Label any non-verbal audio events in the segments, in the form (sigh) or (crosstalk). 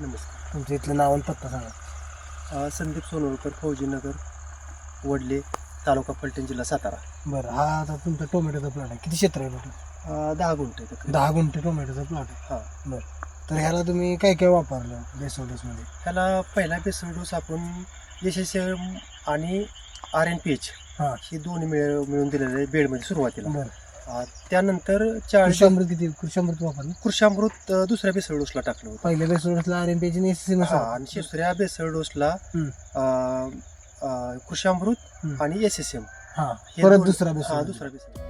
नमस्कार. तुमच्या इथलं नाव आणि पत्ता सांगा. अ, संदीप सोनवळकर फौजीनगर वडले तालुका फलटण जिल्हा सातारा. बरं हा आता तुमचा टोमॅटोचा प्लॉट आहे. किती क्षेत्र आहे टोटल? अ, दहा गुंठे. दहा गुंठे टोमॅटोचा प्लॉट आहे. हा. बरं तर ह्याला तुम्ही काय काय वापरलं बेसोडसमध्ये ह्याला पहिला बेसल डोस आपण एस एस एम आणि आर एन पी एच हां. ही दोन्ही मिळ मिळून दिलेले आहे बेडमध्ये सुरुवातीला. बरं. त्यानंतर चाळीस कृषामृत किती? कृषामृत वापरलं? कृषामृत अ, दुसऱ्या बेसल डोसला टाकलं होतं. पहिल्या बेसोडसला आर एम पी हा, आणि दुसऱ्या बेसल डोसला हम्म. अ, अ, कृषामृत हम्म. आणि एस एस एम हा परत दुसरा हा बेसोड दुसरा बेसल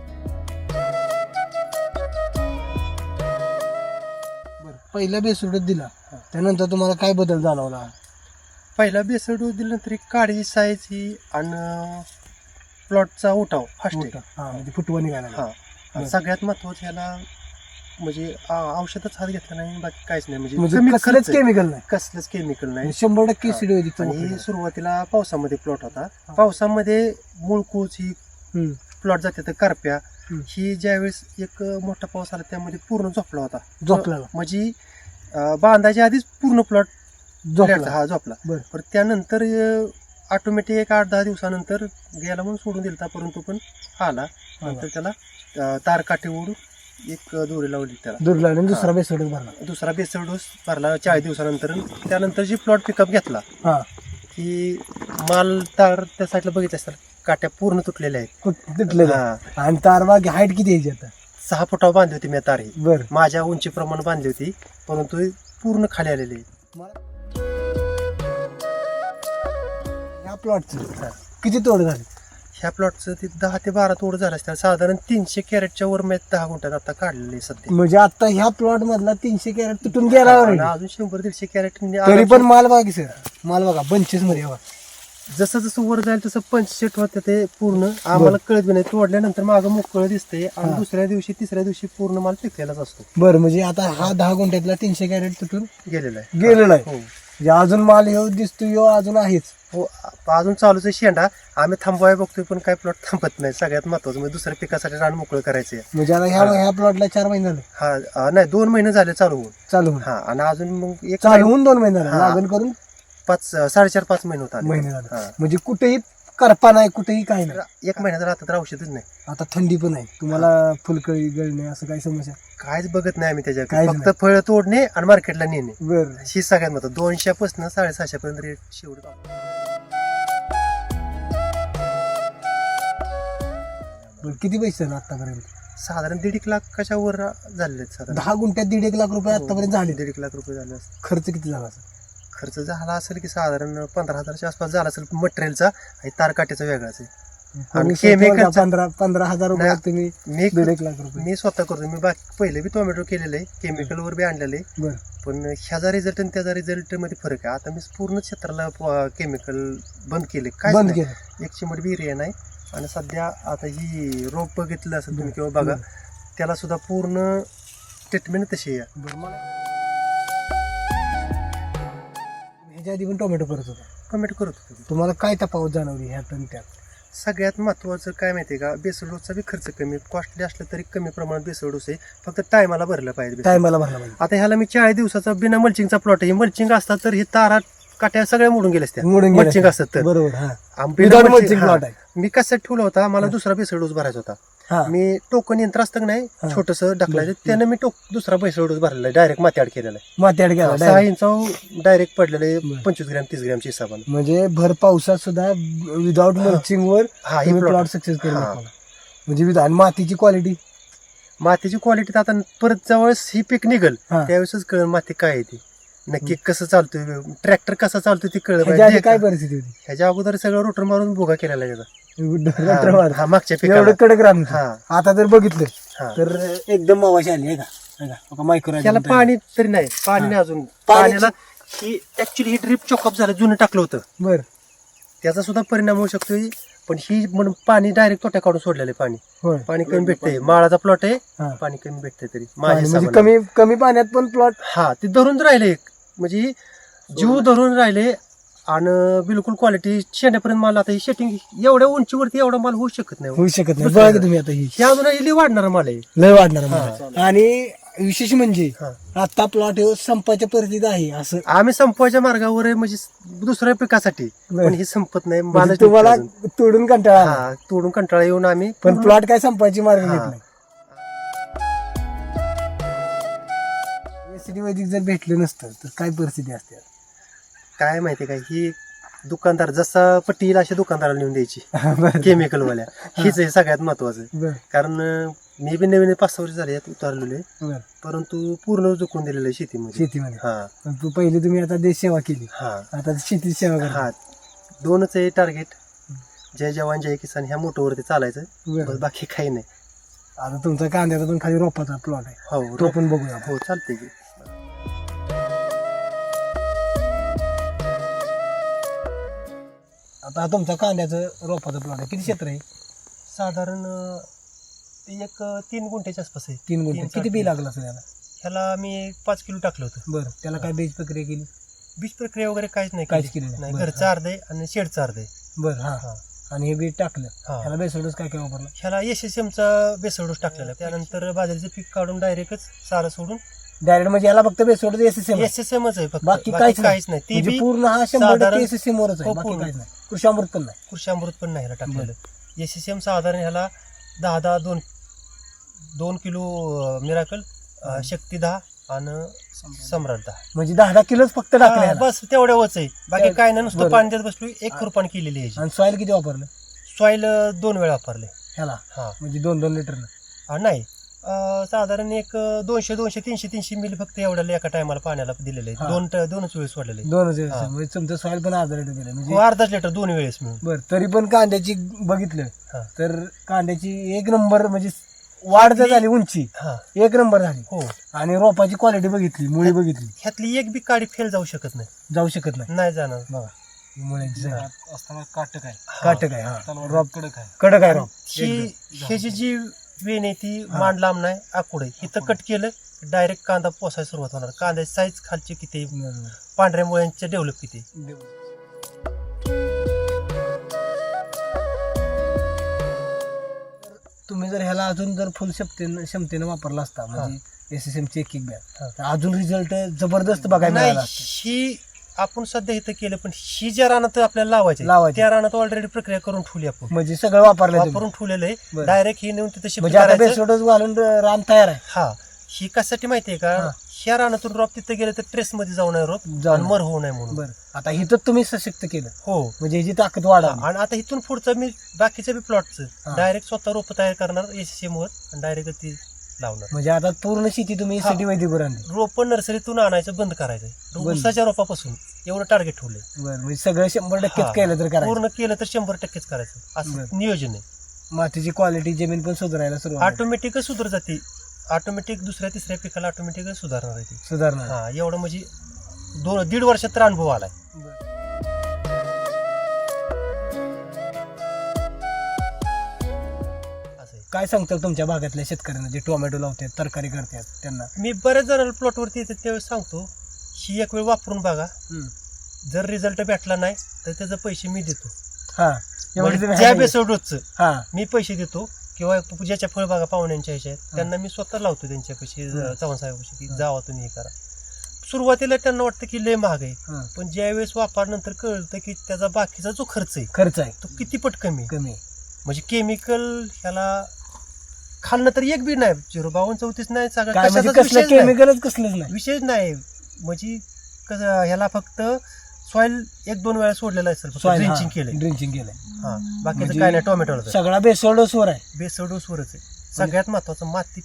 बरं पहिल्या बेसोडत दिला. हा. त्यानंतर तुम्हाला काय बदल जाणवला? पहिला बेसल डोस दिल्यानंतर ही काळी साईज ही आणि प्लॉटचा उठाव फास्ट मोठा. हा म्हणजे फुटवा निघाला. हा. आणि. सगळ्यात महत्वाचं ह्याला म्हणजे आ- औषधच हात घेतला नाही बाकी काहीच नाही. म्हणजे म्हणजे कमी कसलंच खर्च आहे. केमिकल नाही. कसलंच केमिकल नाही. म्हणजे शंभर टक्के हा. आणि सुरुवातीला पावसामध्ये प्लॉट होता. पावसामध्ये मुळकूच ही. प्लॉट जाते तर करप्या. हम्म. ही ज्यावेळेस एक मोठा पाऊस आला त्यामध्ये पूर्ण झोपला होता. झोपला म्हणजे अं, बांधायच्या आधीच पूर्ण प्लॉट झोपला. हा झोपला. बरं. पण त्यानंतर ऑटोमॅटिक एक आठ दहा दिवसानंतर गेला म्हणून सोडून दिलता परंतु पण आला. नंतर त्याला अं, तार काठी ओढून एक दोरी लावली त्याला. दुर्ला आणि दुसरा बेसोडच भरला. दुसरा बेसल डोस भरला चाळीस दिवसानंतर. त्यानंतर जी प्लॉट पिकअप घेतला हा. की माल तार त्या साईडला बघितलं असतात काट्या पूर्ण तुटलेल्या आहेत. जा. हा. आणि तारबाग हाईट किती यायची आता? सहा फुटावर बांधली होती मी तार ही. बर. माझ्या उंचीप्रमाणे बांधली होती परंतु ही पूर्ण खाली आलेली आहे. ह्या प्लॉटचं किती तोड झाली? ह्या प्लॉटचं ते दहा ते बारा तोड झालं असतं. साधारण तीनशे कॅरेटच्या वर मी दहा गुंठ्यात आता काढलेले आहे सध्या. म्हणजे आता ह्या प्लॉट मधला तीनशे कॅरेट तुटून गेला आणि already. अजून शंभर दीडशे कॅरेट तरी पण माल बघा की सर माल बघा पंचवीसमध्ये जसं जसं वर जाईल तसं पंचशेट होतं ते पूर्ण. आम्हाला कळत बी नाही. तोडल्यानंतर मागं मोकळं दिसतंय आणि. दुसऱ्या दिवशी तिसऱ्या दिवशी पूर्ण माल पिकलेलाच असतो. बरं म्हणजे आता हा दहा गुंठ्यातला तीनशे कॅरेट तुटून गेलेला आहे. गेलेला आहे. हो. म्हणजे अजून माल येऊ दिसतो यो अजून आहेच हो अजून चालूच आहे शेंडा. आम्ही थांबवाय बघतोय पण काय प्लॉट थांबत नाही. सगळ्यात महत्वाचं म्हणजे दुसऱ्या पिकासाठी रान मोकळं करायचं आहे. म्हणजे आता ह्या ह्या प्लॉटला चार महिने झाले. हा अं, नाही दोन महिने झाले चालू होऊन. चालू होऊन. हा आणि अजून मग एक चालू होऊन दोन महिने झाले. हा. लागण करून पाच साडेचार पाच महिने होता महिने झाले. हा. म्हणजे कुठेही करपा नाही कुठेही काही नाही. एक महिन्यात राहतात तर औषधच नाही. आता थंडी पण आहे. तुम्हाला फुलकळी गळणे असं काही समस्या? काहीच बघत नाही आम्ही त्याच्यात काहीच फक्त फळ तोडणे आणि मार्केटला नेणे. बर. ही सगळ्यात महत्त्व दोनशे पासून साडेसहाशे पर्यंत रेट शेवट किती पैसे झाले आतापर्यंत? साधारण दीड एक लाखाच्या वर झालेले आहेत साधारण. दहा गुंठ्यात दीड एक लाख रुपये आतापर्यंत झाले. दीड एक लाख रुपये झाले असतील. खर्च किती झाला असेल? खर्च झाला असेल की साधारण पंधरा हजाराच्या आसपास झाला असेल मटेरियलचा आणि तारकाट्याचा वेगळाच आहे. आणि chemical चा- पंधरा पंधरा हजार रुपये नाही. तुम्ही मी दीड एक लाख रुपये. मी स्वतः करतो मी बाकी पहिले बी टोमॅटो केलेलं आहे केमिकल वर बी आणलेलं आहे. बर. पण ह्याचा रिझल्ट आणि त्याचा रिझल्टमध्ये फरक आहे. आता मी पूर्ण क्षेत्राला केमिकल बंद केले काय बंद केलं एक चिमट बी एरिया नाही आणि सध्या आता ही रोप बघितलं असेल तुम्ही किंवा बघा त्याला सुद्धा पूर्ण ट्रीटमेंट तशी आहे. बरं मला ह्याच्या आधी पण टोमॅटो करत होता. टोमॅटो करत होतो. मी. तुम्हाला काय तफावत जाणवली ह्यात आणि त्यात? सगळ्यात महत्वाचं काय माहितीये का? बेसल डोसचा बी खर्च कमी कॉस्टली असलं तरी कमी प्रमाणात बेसल डोस आहे फक्त टायमाला भरलं पाहिजे. टायमाला भरला पाहिजे. आता ह्याला मी चाळीस दिवसाचा बिना मल्चिंगचा प्लॉट आहे. मल्चिंग असतात तर हे तारा काट्या सगळ्या मोडून गेल्या असत्या. मोडून मल्चिंग असतात तर. बरोबर हा. आम- बिना Without mulching- mulching हा. plot आहे. मी कसं ठेवला होता? मला. दुसरा बेसल डोस भरायचा होता. हा मी टोकन यंत्र असतं का नाही हा. छोटस ढकलायचं. त्यानं मी टोक दुसरा बेसल डोस भरलेला आहे डायरेक्ट माती आड केलेला आहे माती गेला सहा इंच डायरेक्ट पडलेले बरं. पंचवीस ग्रॅम तीस ग्रॅमच्या हिसाबाने म्हणजे भर पावसात सुद्धा विदाऊट हा. मल्चिंग वर हा ही प्लॉट सक्सेस करू हा. दाखवला. म्हणजे आणि मातीची क्वालिटी मातीची क्वालिटी आता परत जवळच ही पीक निघल हा. त्यावेळेसच कळ माती काय आहे ती नक्की कसं चालतोय ट्रॅक्टर कसा चालतोय ती कळ ह्याच्या आधी काय परिस्थिती होती ह्याच्या अगोदर सगळं रोटर मारून भोगा केलेला आहे त्याचा. हा. हा, मागच्या एवढं पिकाला कडक. हा. आता जर बघितलं हा. तर एकदम मावाशी आली आहे का? आहे का? बघा, मायक्रो त्याला पाणी तरी नाही पाणी. नाही अजून. पाण्याला ही ऍक्च्युली ही ड्रिप चॉकअप झालं जुनं टाकलं होतं. बर. त्याचा सुद्धा परिणाम होऊ शकतो पण ही म्हणून पाणी डायरेक्ट तोट्या काढून सोडलेलं आहे पाणी. होय. पाणी कमी भेटतंय. माळाचा प्लॉट आहे हा. पाणी कमी भेटतंय तरी. माझ्या पाणी म्हणजे हिशोबाने. कमी कमी पाण्यात पण प्लॉट हा ते धरून राहिले म्हणजे जीव धरून राहिले आणि बिलकुल क्वालिटी शेंड्यापर्यंत माल आता ही शेटिंग एवढ्या उंचीवरती एवढा माल होऊ शकत नाही होऊ शकत नाही दुसरं बघा की तुम्ही आता ही हे इली वाढणारा माल आहे लय वाढणार मला. आणि विशेष म्हणजे हा. आता प्लॉट संपाच्या परिस्थितीत आहे असं आम्ही संपवायच्या मार्गावर आहे म्हणजे दुसऱ्या पिकासाठी. पण हे संपत नाही म्हणजे मालच तुम्हाला निघतो. तोडून कंटाळा आला. हा तोडून कंटाळा येऊन आम्ही पण प्लॉट काय संपायची मार्ग हा. घेत नाही एसीडी वैदिक जर भेटलं नसतं तर काय परिस्थिती असते काय माहितीये का ही दुकानदार जसा पट्टी येईल अशा दुकानदाराला नेऊन द्यायची. (laughs) केमिकल वाल्या हीच आहे सगळ्यात महत्वाचं. कारण मी बी नवीन पाच सहा वर्ष झाले यात उतरलेले परंतु पूर्ण चुकून दिलेलं आहे शेतीमध्ये. शेतीमध्ये. हा. पहिले तुम्ही आता देश सेवा केली. हा. आता शेती सेवा करा हा. दोनच आहे टार्गेट जय जवान जय किसान ह्या मोठोवरती चालायचं. बाकी काही नाही. आता तुमचा कांद्याचा पण खाली रोपाचा प्लॉट आहे. हो तो पण बघूया. हो चालते की. आता तुमचा कांद्याचं रोपाचा प्लॉट आहे. किती क्षेत्र आहे? साधारण अं, ते एक अं, तीन गुंठ्याच्या आसपास आहे. तीन गुंठे. किती बी लागला असेल याला? ह्याला मी पाच किलो टाकलं होतं. बरं. त्याला काय बीज प्रक्रिया केली? बीज प्रक्रिया वगैरे काहीच नाही काहीच केली. नाही. नाही बरं. घरचं अर्ध आहे आणि शेडचं अर्ध आहे बरं हा. हा. आणि हे बीज टाकलं. हा. त्याला बेसोडस काय काय वापरलं? ह्याला एस एस एमचा टाकलेला. आहे त्यानंतर बाजरीचं पीक काढून डायरेक्टच सारं सोडून डायरेक्ट म्हणजे याला फक्त बेसोडस S S M S S एमच आहे फक्त. बाकी काहीच नाही. काहीच नाही. ती म्हणजे बी पूर्ण हा शंभर टक्के साधारण- एस एस एम वरच आहे. हो, बाकी. काहीच नाही. कृषी अमृत पण नाही. कृषी अमृत पण नाही टाकलेलं. एस एस एम साधारण ह्याला दहा दहा दोन दोन किलो मिराकल शक्ती दहा आणि सम्राट. दहा. म्हणजे दहा दहा किलोच फक्त टाकलं हा. बस तेवढ्यावरच आहे. बाकी काय नाही नुसतं. पाणी देत बसलो एक खुरपान केलेली आहे आणि सॉईल किती वापरलं? सॉईल दोन वेळा वापरले. ह्याला? हा. म्हणजे दोन दोन लिटर नाही. साधारण एक दोनशे दोनशे तीनशे तीनशे मिली फक्त एवढ्याला एका टायमाला पाण्याला दिलेले हा. दोन ट- दोनच वेळेस सोडलेले दोनच हा. म्हणजे तुमचं सॉईल पण अर्धा लिटर दिलं हो, म्हणजे अर्धाच लिटर दोन वेळेस मिळून. बरं तरी पण कांद्याची बघितलं हा. तर कांद्याची एक नंबर म्हणजे वाढ जर झाली उंची हा. एक नंबर झाली. हो. आणि रोपाची क्वालिटी बघितली मुळी बघितली. ह्यातली एक बी काडी फेल जाऊ शकत नाही. जाऊ शकत नाही. नाही जाणार. बघा ही मुळ्यांची संख्या. असताना काटक आहे. काटक आहे हा. रॉब कडक आहे. कडक आहे रोप ही ह्याची जी वेण आहे ती मांड लांब नाही आकुड आहे इथं कट केलं डायरेक्ट कांदा पोसायला सुरुवात होणार कांद्याची साईज खालची किती. पांढऱ्या मुळ्यांचे डेव्हलप किती तुम्ही जर ह्याला अजून जर फुल क्षमतेनं क्षमतेनं वापरला असता म्हणजे एस एस एम ची एक एक. बॅग तर अजून रिझल्ट जबरदस्त बघायला नाही मिळाला असता. ही आपण सध्या इथं केलं पण ही ज्या रानात आपल्याला लावायची लावायची. त्या रानात ऑलरेडी प्रक्रिया करून ठेवली आपण. म्हणजे सगळं वापरलं तुम्ही. वापरून ठेवलेलं आहे. बरं. डायरेक्ट हे नेऊन तिथं म्हणजे आता करायचं. बेसोडच घालून रान तयार आहे. हा. ही कशासाठी माहितीये का? हा. ह्या रानातून रोप तिथं गेलं तर ट्रेस मध्ये जाऊ नये रोप. जाऊ आणि नये. मर होऊ नये म्हणून. बरं. आता इथं तुम्ही सशक्त केलं. हो. म्हणजे ह्याची ताकद वाढवली आणि आता इथून पुढचं मी बाकीच्या बी हा. प्लॉटचं डायरेक्ट स्वतः रोप तयार करणार एसीएम वर आणि डायरेक्ट ती लावणार म्हणजे आता पूर्ण शेती तुम्ही हा. सिटी वैदिकवर आणली रोप नर्सरीतून आणायचं बंद करायचं. बंद. उसाच्या रोपापासून एवढं टार्गेट ठेवलंय. बरं म्हणजे सगळं शंभर टक्केच हा. केलं तर करायचं. पूर्ण केलं तर शंभर टक्केच करायचं. बरं. असं नियोजन आहे. मातीची क्वालिटी जमीन पण सुधारायला सुरुवात ऑटोमॅटिकच सुधार जाते. ऑटोमॅटिक दुसऱ्या तिसऱ्या पिकाला ऑटोमॅटिकच सुधारणार आहे ती. सुधारणार. हा एवढं म्हणजे दोन दीड वर्षात तर अनुभव आलाय. काय सांगतात तुमच्या भागातल्या शेतकऱ्यांना जे टोमॅटो लावतात तरकारी करतात त्यांना मी बऱ्याच जणांना प्लॉटवरती येते त्यावेळेस सांगतो ही एक वेळ वापरून बघा जर रिझल्ट भेटला नाही तर त्याचे पैसे मी देतो हा एवढी म्हणजे तुम्ही ज्या हा मी पैसे देतो किंवा ज्याच्या फळबागा पाहुण्यांच्या ह्याच्या आहेत, त्यांना मी स्वतः लावतो त्यांच्यापाशी हं. चव्हाण साहेबाशी की हं. जावा तुम्ही हे करा सुरुवातीला त्यांना वाटतं की लय महाग आहे हा. पण ज्यावेळेस वापरल्यानंतर कळतं की त्याचा बाकीचा जो खर्च आहे खर्च आहे तो किती पट कमी आहे. कमी. म्हणजे केमिकल ह्याला खाल्लं तर एक बी नाही. झिरो बावन्न चौतीस नाही सगळं काय म्हणजे कशाचाच कसलं विषयच नाही. केमिकलच कसलंच नाही. विषयच नाही. म्हणजे कसं ह्याला फक्त सॉइल एक दोन वेळा सोडलेला असेल फक्त ड्रिंचिंग केलंय. ड्रिंचिंग केलंय. हा बाकीचं म्हणजे काय नाही टोमॅटोला सगळा बेसोडोसवर आहे. बेसळ डोसवरच आहे. सगळ्यात महत्वाचं माती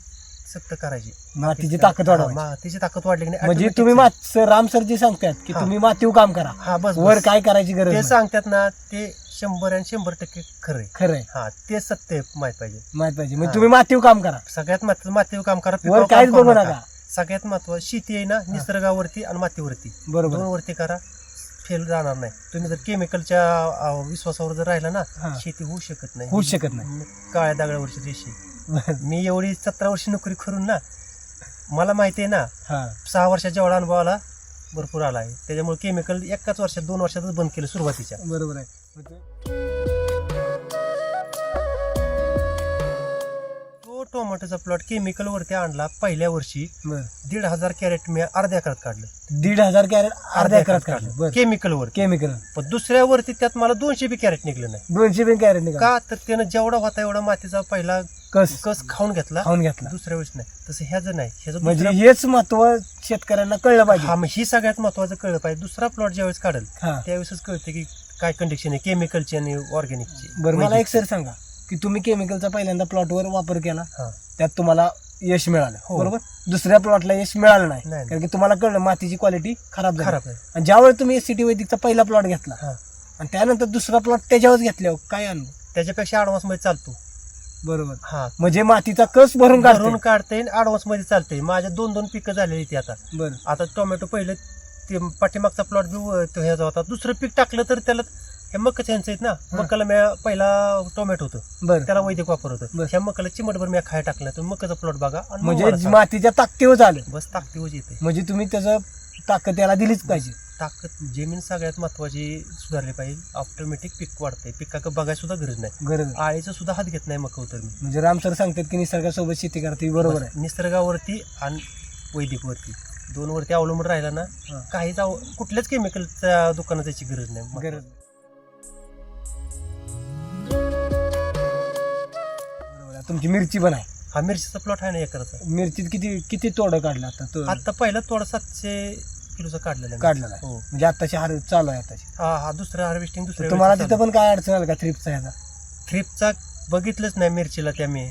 सक्त करायची. मातीची ताकद हा, वाढवायची. मातीची ताकद वाढली की नाही म्हणजे automatic तुम्ही सर राम सरजी सांगतात की हा. तुम्ही मातीव काम करा. हा बस वर बस. काय करायची गरज ते नाही. सांगतात ना ते शंभर आणि शंभर टक्के खरं आहे खरं आहे हा ते सत्य आहे, माहीत पाहिजे. माहीत पाहिजे. म्हणजे. तुम्ही मातीव काम करा. सगळ्यात महत्वाचं मातीवर काम करा वर पिकावर काहीच काम करू बघू नका. नका. सगळ्यात महत्वाचं शेती आहे ना निसर्गावरती आणि मातीवरती. बरोबर. वरती करा फेल जाणार नाही. तुम्ही जर केमिकलच्या अं, विश्वासावर जर राहिला ना हा. शेती होऊ शकत नाही. होऊच शकत नाही. मी काळ्या दगडावरची रेषी बरं. मी एवढी सतरा वर्ष नोकरी करून ना मला माहिती आहे ना हा. सहा वर्षाच्या एवढा अनुभव आला भरपूर आला आहे. त्याच्यामुळे केमिकल एकाच वर्षात दोन वर्षातच बंद केलं सुरुवातीच्या. बरोबर आहे. तो टोमॅटोचा प्लॉट केमिकल वरती आणला पहिल्या वर्षी. दीड हजार कॅरेट मी अर्ध्या एकरात काढलं. दीड हजार कॅरेट अर्ध्या एकरात काढलं. केमिकल वर केमिकल पण दुसऱ्या वरती त्यात मला दोनशे बी कॅरेट निघलं नाही. दोनशे बिन कॅरेट निघाल. का? तर त्यानं जेवढा होता एवढा मातीचा पहिला कस. कस खाऊन घेतला. खाऊन घेतला. दुसऱ्या वेळेस नाही. तसं ह्याचं नाही. ह्याचं म्हणजे दुसरा- हेच महत्त्व शेतकऱ्यांना कळलं हा पाहिजे मग ही सगळ्यात महत्वाचं कळलं पाहिजे. दुसरा प्लॉट ज्यावेळेस काढेल हा. त्यावेळेसच कळते की काय कंडिशन आहे? केमिकलची आणि ऑर्गॅनिकची बरं मला एक सर सांगा की तुम्ही केमिकलचा पहिल्यांदा प्लॉटवर वापर केला त्यात तुम्हाला यश मिळालं हो. बरोबर? दुसऱ्या प्लॉटला यश मिळालं नाही नाही. कारण की तुम्हाला कळलं मातीची क्वालिटी खराब झाली. खराब आहे. आणि ज्यावेळी तुम्ही सिटी वैदिकचा पहिला प्लॉट घेतला हा. आणि त्यानंतर दुसरा प्लॉट त्याच्यावर घेतल्यावर काय अनुभव? त्याच्यापेक्षा ऍडव्हान्समध्ये चालतो. बरोबर. हा. म्हणजे मातीचा कस भरून काढून काढते ऍडव्हान्समध्ये चालते माझ्या दोन दोन पिकं झालेली ती आता. बरं. आता टोमॅटो पहिले ते पाठीमागचा प्लॉट बी व- तो ह्याचा होता. दुसरं पीक टाकलं तर त्याला हे मक्काच ह्यांचं आहेत ना. मक्काला मी पहिला टोमॅटो होतं. बरं. त्याला वैदिक वापर होतं. बरं. ह्या मक्काला चिमटभर मी खाय टाकलं. तर मक्काचा प्लॉट बघा आणि मग म्हणजे सांगा. मातीच्या ताकदीवर आलं बस ताकदीवर येते म्हणजे तुम्ही त्याचं ताकद त्याला दिलीच पाहिजे. ताकद जमीन सगळ्यात महत्वाची सुधारली पाहिजे. ऑटोमॅटिक पीक वाढते पिकाकडे बघायला सुद्धा गरज नाही. गरज आहे. आळीचं सुद्धा हात घेत नाही मका तर मी. म्हणजे राम सर सांगतात की निसर्गासोबत शेती करते ही बरोबर आहे. निसर्गावरती आणि वैदिकवरती. दोन वरती अवलंबून राहिला ना हा. काहीच अव- कुठल्याच केमिकलच्या दुकानात त्याची गरज नाही. गरज. बरोबर आहे. तुमची मिरची पण आहे. हा मिरचीचा प्लॉट आहे ना एकराचा. मिरचीत किती किती तोडं काढलं आता तो? आता पहिला थोडा सातशे किलोचा काढलेला आहे. काढलेला आहे. हो. म्हणजे आताची हार चालू आहे आताची. हा हा दुसरं हार्वेस्टिंग तर दुसऱ्या तुम्हाला तिथं पण काय अडचण आली का थ्रिपचा ह्याचा थ्रिपचा बघितलंच नाही मिरचीला त्या मी.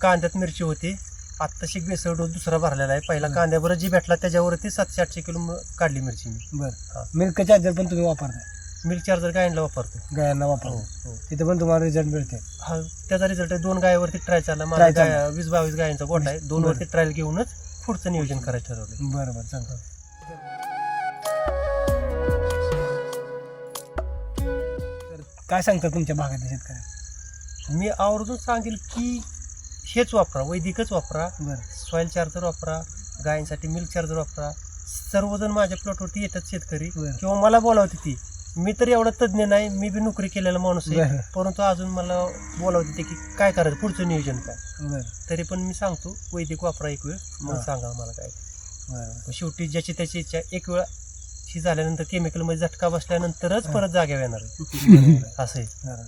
कांद्यात मिरची होती. आत्ताशी बेसळ डोस दुसरा भरलेला आहे. पहिला कांद्यावर जी भेटला त्याच्यावरती सातशे आठशे किलो म- काढली मिरची मी. हा. बरं मिल्क चार्जर पण तुम्ही वापरताय? मिल्क चार्जर गायनला वापरतो. गायांना हो वापरतो हो. तिथे पण तुम्हाला रिझल्ट मिळते हा त्याचा रिझल्ट आहे दोन गायावरती ट्रायल चालला माझा Trial चालला. गाय वीस बावीस गायांचा गोठा आहे. दोन बरं. वरती ट्रायल घेऊनच पुढचं नियोजन करायचं ठरवलं बरं बरं. चालतं तर काय सांगता तुमच्या भागातल्या शेतकऱ्या? मी आवर्जून सांगेल की हेच वापरा वैदिकच वापरा बरं सॉईल चार्जर वापरा गायींसाठी मिल्क चार्जर वापरा सर्वजण माझ्या प्लॉटवरती येतात शेतकरी बरं. किंवा मला बोलावते ती मी तर एवढा तज्ज्ञ नाही मी बी नोकरी केलेला माणूस बरं. आहे परंतु अजून मला बोलावते ते की काय करायचं पुढचं नियोजन काय बरं तरी पण मी सांगतो वैदिक वापरा एक वेळ मग हा. सांगा मला काय बरं शेवटी ज्याची त्याची इच्छा एक वेळा ही झाल्यानंतर केमिकलमध्ये झटका बसल्यानंतरच. परत जाग्यावर येणार आहे. बरं बरं. असं आहे बरं.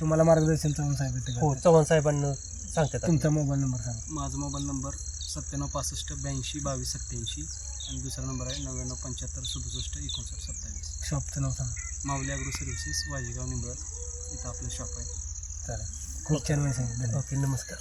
तुम्हाला मार्गदर्शन चव्हाण साहेब इथे हो करतात. चव्हाण साहेबांना सांगतात तुमचा मोबाईल नंबर सांगा. माझा मोबाईल नंबर सत्त्याण्णव पासष्ट ब्याऐंशी बावीस सत्त्याऐंशी आणि दुसरा नंबर आहे नव्याण्णव पंच्याहत्तर सदुसष्ट एकोणसाठ सत्तावीस. शॉपचं नाव सांगा. Mauli agro services Wajegaon Nimbal. इथं आपलं शॉप आहे. चालेल. खूप छान माहिती सांगितलं. ओके नमस्कार.